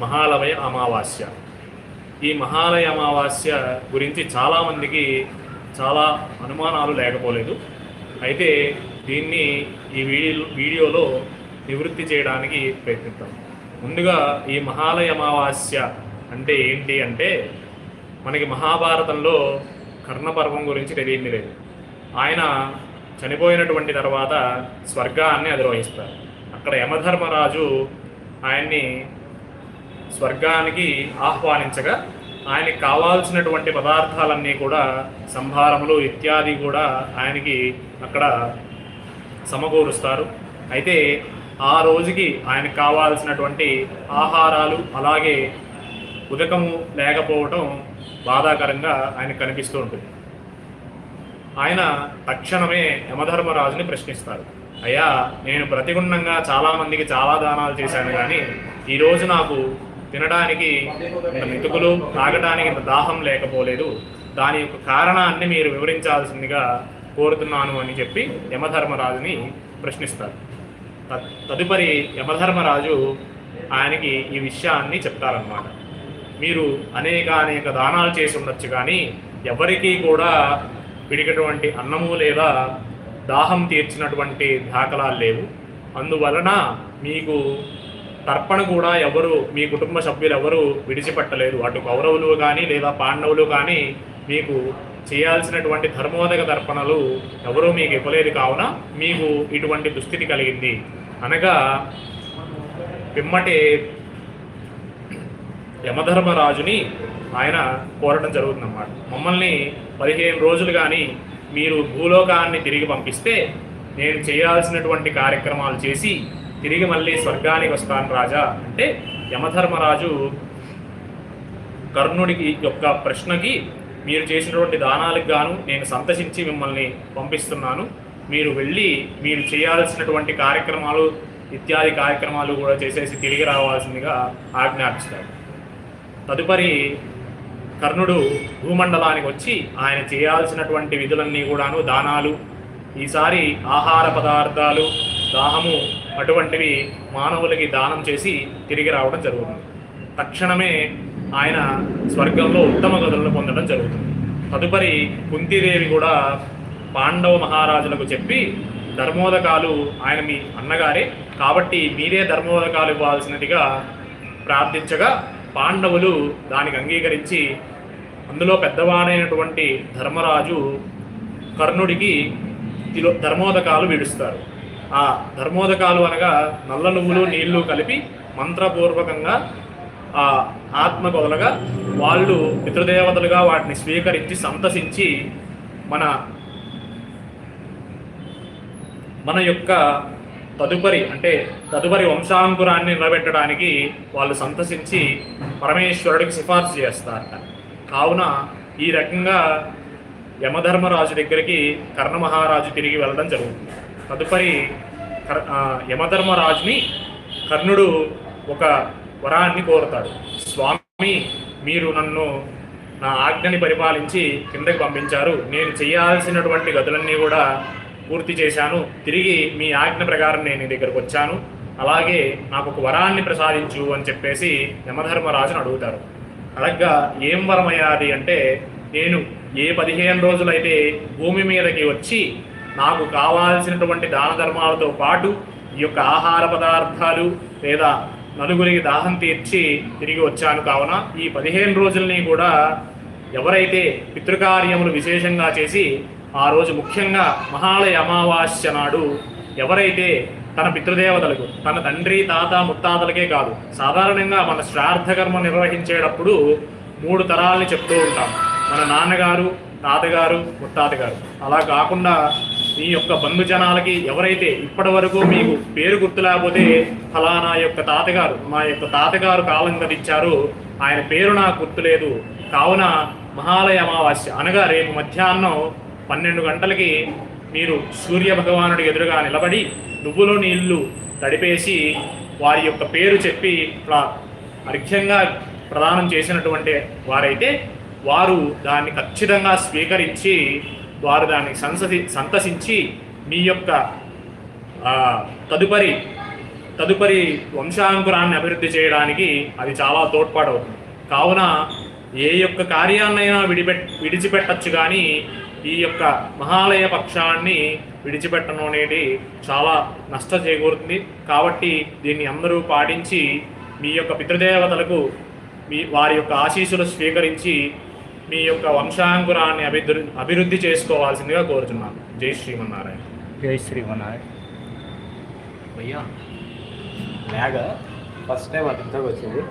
మహాలయ అమావాస్య. ఈ మహాలయ అమావాస్య గురించి చాలామందికి చాలా అనుమానాలు లేకపోలేదు. అయితే దీన్ని ఈ వీడియో వీడియోలో నివృత్తి చేయడానికి ప్రయత్నిద్దాం. ముందుగా ఈ మహాలయ అమావాస్య అంటే ఏంటి అంటే మనకి మహాభారతంలో కర్ణపర్వం గురించి తెలియని లేదు. ఆయన చనిపోయినటువంటి తర్వాత స్వర్గాన్ని అధిరోహిస్తారు. అక్కడ యమధర్మరాజు ఆయన్ని స్వర్గానికి ఆహ్వానించగా ఆయనకి కావాల్సినటువంటి పదార్థాలన్నీ కూడా సంభారములు ఇత్యాది కూడా ఆయనకి అక్కడ సమకూరుస్తారు. అయితే ఆ రోజుకి ఆయనకు కావాల్సినటువంటి ఆహారాలు అలాగే ఉదకము లేకపోవటం బాధాకరంగా ఆయనకు కనిపిస్తూ ఉంటుంది. ఆయన తక్షణమే యమధర్మరాజుని ప్రశ్నిస్తారు. అయ్యా నేను ప్రతిగుణంగా చాలామందికి చాలా దానాలు చేశాను కానీ ఈరోజు నాకు తినడానికి ఇంత మెతుకులు తాగడానికి ఇంత దాహం లేకపోలేదు. దాని యొక్క కారణాన్ని మీరు వివరించాల్సిందిగా కోరుతున్నాను అని చెప్పి యమధర్మరాజుని ప్రశ్నిస్తారు. త- తదుపరి యమధర్మరాజు ఆయనకి ఈ విషయాన్ని చెప్తారన్నమాట. మీరు అనేక అనేక దానాలు చేసి ఉండొచ్చు కానీ ఎవరికీ కూడా పిడికటువంటి అన్నము లేదా దాహం తీర్చినటువంటి దాఖలాలు లేవు. అందువలన మీకు తర్పణ కూడా ఎవరు మీ కుటుంబ సభ్యులు ఎవరు విడిచిపెట్టలేదు. అటు కౌరవులు కానీ లేదా పాండవులు కానీ మీకు చేయాల్సినటువంటి ధర్మోదక తర్పణలు ఎవరూ మీకు ఇవ్వలేదు కావున మీకు ఇటువంటి దుస్థితి కలిగింది. అనగా పిమ్మటి యమధర్మరాజుని ఆయన కోరడం జరుగుతుందన్నమాట. మమ్మల్ని పదిహేను రోజులు కానీ మీరు భూలోకాన్ని తిరిగి పంపిస్తే నేను చేయాల్సినటువంటి కార్యక్రమాలు చేసి తిరిగి మళ్ళీ స్వర్గానికి వస్తాను రాజా అంటే యమధర్మరాజు కర్ణుడికి యొక్క ప్రశ్నకి మీరు చేసినటువంటి దానాలకు గాను నేను సంతసించి మిమ్మల్ని పంపిస్తున్నాను. మీరు వెళ్ళి మీరు చేయాల్సినటువంటి కార్యక్రమాలు ఇత్యాది కార్యక్రమాలు కూడా చేసేసి తిరిగి రావాల్సిందిగా ఆజ్ఞాపిస్తాడు తదుపరి కర్ణుడు భూమండలానికి వచ్చి ఆయన చేయాల్సినటువంటి విధులన్నీ కూడాను దానాలు ఈసారి ఆహార పదార్థాలు దాహము అటువంటివి మానవులకి దానం చేసి తిరిగి రావడం జరుగుతుంది. తక్షణమే ఆయన స్వర్గంలో ఉత్తమ గదులను పొందడం జరుగుతుంది. తదుపరి కుంతీదేవి కూడా పాండవ మహారాజులకు చెప్పి ధర్మోదకాలు ఆయన మీ అన్నగారే కాబట్టి మీరే ధర్మోదకాలు ఇవ్వాల్సినదిగా ప్రార్థించగా పాండవులు దానికి అంగీకరించి అందులో పెద్దవాడైనటువంటి ధర్మరాజు కర్ణుడికి ధర్మోదకాలు విడుస్తారు. ఆ ధర్మోదకాలు అనగా నల్ల నువ్వులు నీళ్ళు కలిపి మంత్రపూర్వకంగా ఆ ఆత్మగొదలగా వాళ్ళు పితృదేవతలుగా వాటిని స్వీకరించి సంతసించి మన మన యొక్క తదుపరి అంటే తదుపరి వంశాంకురాన్ని నిలబెట్టడానికి వాళ్ళు సంతసించి పరమేశ్వరుడికి సిఫార్సు చేస్తారట. కావున ఈ రకంగా యమధర్మరాజు దగ్గరికి కర్ణ మహారాజు తిరిగి వెళ్ళడం జరుగుతుంది. తదుపరి కర్ యమధర్మరాజుని కర్ణుడు ఒక వరాన్ని కోరుతాడు. స్వామి మీరు నన్ను నా ఆజ్ఞని పరిపాలించి కిందకి పంపించారు. నేను చేయాల్సినటువంటి గదులన్నీ కూడా పూర్తి చేశాను. తిరిగి మీ ఆజ్ఞ ప్రకారం నేను నీ దగ్గరకు వచ్చాను. అలాగే నాకు ఒక వరాన్ని ప్రసాదించు అని చెప్పేసి యమధర్మరాజును అడుగుతారు. అడగ్గా ఏం వరమయ్యాది అంటే నేను ఏ పదిహేను రోజులైతే భూమి మీదకి వచ్చి నాకు కావాల్సినటువంటి దాన ధర్మాలతో పాటు ఈ యొక్క ఆహార పదార్థాలు లేదా నలుగురికి దాహం తీర్చి తిరిగి వచ్చాను కావున ఈ పదిహేను రోజుల్ని కూడా ఎవరైతే పితృకార్యములు విశేషంగా చేసి ఆ రోజు ముఖ్యంగా మహాలయ అమావాస్య నాడు ఎవరైతే తన పితృదేవతలకు తన తండ్రి తాత ముత్తాతలకే కాదు సాధారణంగా మన శ్రార్థకర్మ నిర్వహించేటప్పుడు మూడు తరాలని చెప్తూ ఉంటాం. మన నాన్నగారు తాతగారు ముత్తాతగారు. అలా కాకుండా మీ యొక్క బంధుజనాలకి ఎవరైతే ఇప్పటి వరకు మీకు పేరు గుర్తు లేకపోతే ఫలానా యొక్క తాతగారు మా యొక్క తాతగారు కాలం గదించారు ఆయన పేరు నాకు గుర్తులేదు. కావున మహాలయ అమావాస్య అనగా రేపు మధ్యాహ్నం పన్నెండు గంటలకి మీరు సూర్య భగవానుడి ఎదురుగా నిలబడి నువ్వులు నీళ్ళు తడిపేసి వారి యొక్క పేరు చెప్పి ఇట్లా అర్ఘ్యంగా ప్రదానం చేసినటువంటి వారైతే వారు దాన్ని ఖచ్చితంగా స్వీకరించి వారు దాన్ని సంససి సంతసించి మీ యొక్క తదుపరి తదుపరి వంశాంకురాన్ని అభివృద్ధి చేయడానికి అది చాలా తోడ్పాటవుతుంది. కావున ఏ యొక్క కార్యాన్నైనా విడిపెట్ విడిచిపెట్టచ్చు కానీ ఈ యొక్క మహాలయ పక్షాన్ని విడిచిపెట్టడం అనేది చాలా నష్ట చేకూరుతుంది. కాబట్టి దీన్ని అందరూ పాటించి మీ యొక్క పితృదేవతలకు మీ వారి యొక్క ఆశీస్సులు స్వీకరించి మీ యొక్క వంశాంకురాన్ని అభివృద్ధి అభివృద్ధి చేసుకోవాల్సిందిగా కోరుతున్నాను జై శ్రీమన్నారాయణ. జై శ్రీమన్నారాయణ. భయ్యా ల్యాగ్? ఫస్ట్ టైం అతనితో వచ్చింది.